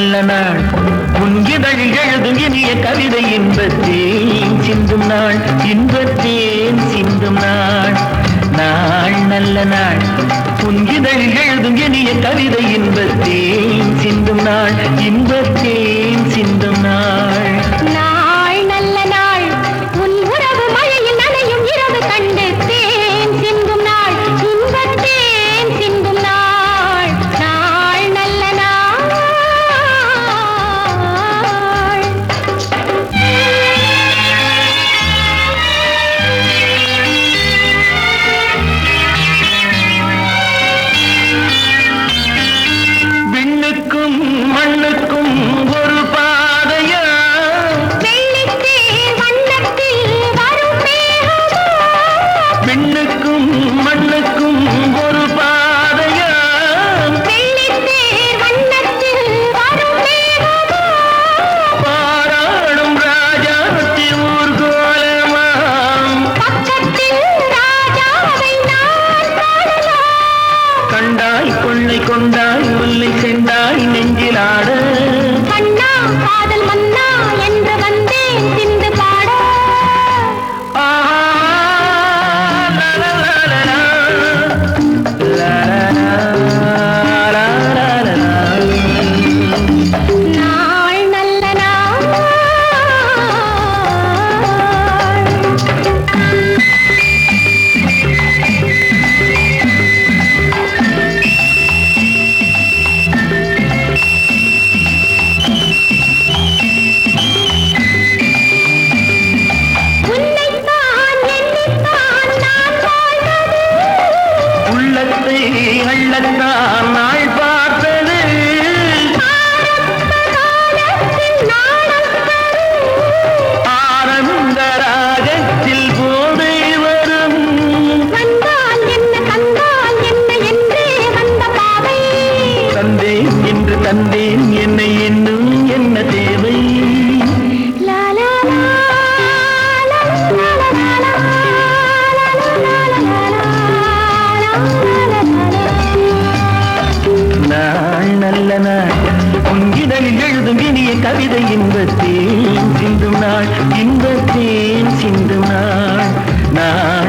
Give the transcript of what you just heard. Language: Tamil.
நல்ல நாள் உன் இதழில் எழுதும் இனிய கவிதை இன்பத்தேன் சிந்தும் நாள் இன்பத்தேன் சிந்தும் நாள். நாள் நல்ல நாள். உன் இதழில் எழுதும் இனிய கவிதை இன்பத்தேன் சிந்தும் நாள். மண்ணுக்கும் காலத்தான் நாள் பார்த்தது ஆனந்த ராகத்தில் போதை வரும். தந்தேன் என்று தந்தேன் என்னை இன்னும் கவிதை இன்பத்தேன் சிந்தும் நாள் இன்பத்தேன் சிந்தும் நாள். நான்